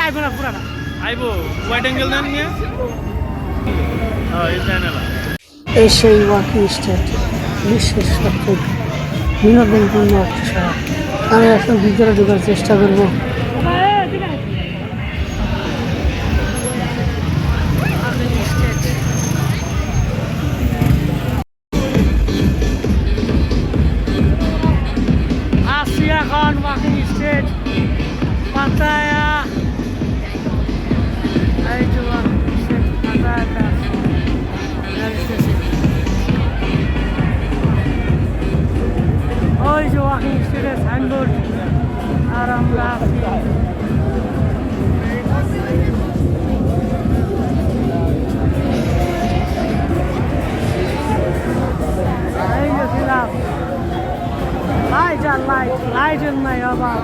আইবো না পুরাটা আইবো হোয়াইট অ্যাঙ্গেল দেন নিয়ে। হ্যাঁ এই সেই ওয়াকিং স্টেট বিশ্বের সবচেয়ে বিনোদনপূর্ণ একটা শহর আমি এখন ভিতরে ঢোকার চেষ্টা করব। এখন ওয়াকিং স্টেট পাতায়া এই যে ওয়াকিং স্টেট পাতায়াটা ওই যে ওয়াকিং স্টেটের সাইনবোর্ড আর আমরা লাইট আর নাই আবার।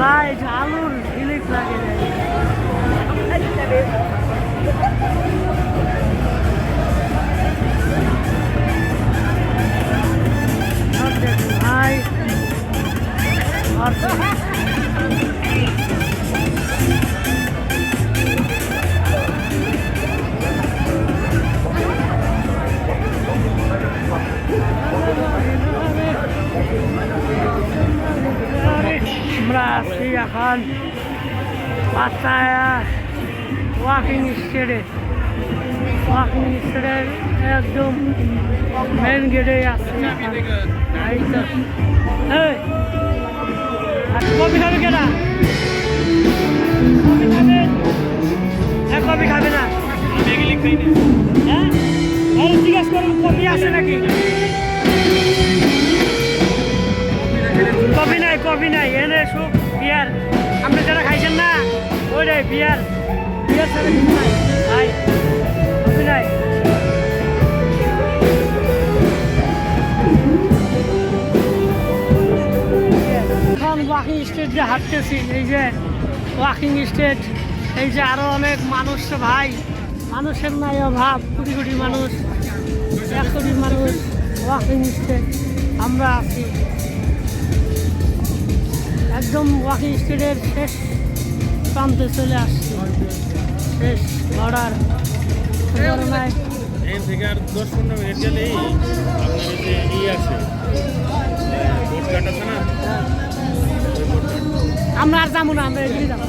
লাইট আলুর ঝিলিক লাগে যায় ভাই আমরা আছি এখন পাতায়া ওয়াকিং স্টেডে ওয়াকিং স্টেডের একদম মেন গেটে আর কফি খাবে কেনা কফি খাবেন হ্যাঁ কফি খাবে না। হ্যাঁ? করুন, কফি আছে নাকি? কফি নাই নাই এনে সুপ বিয়ার। আপনি যারা খাইছেন না, ওইটাই বিয়ার। বিয়ার ছাড়া কিছু নাই নাই এখন ওয়াকিং স্টেট যে হাঁটতেছি, এই যে ওয়াকিং স্টেট এই যে আরও অনেক মানুষ ভাই। মানুষের নাই অভাব, কোটি কোটি মানুষ, এক কোটি মানুষ ওয়াকিং স্টেট আমরা আছি। একদম ওয়াকিং স্টেটের শেষ প্রান্তে চলে আসছি। শেষ অর্ডার নাই এখান থেকে আর দশ পনেরো মিনিট গেলেই আপনার যে ই আছে। বোট ঘাট আছে না? ঘাট। আমরা আর যাব না আমরা এগিয়ে যাব।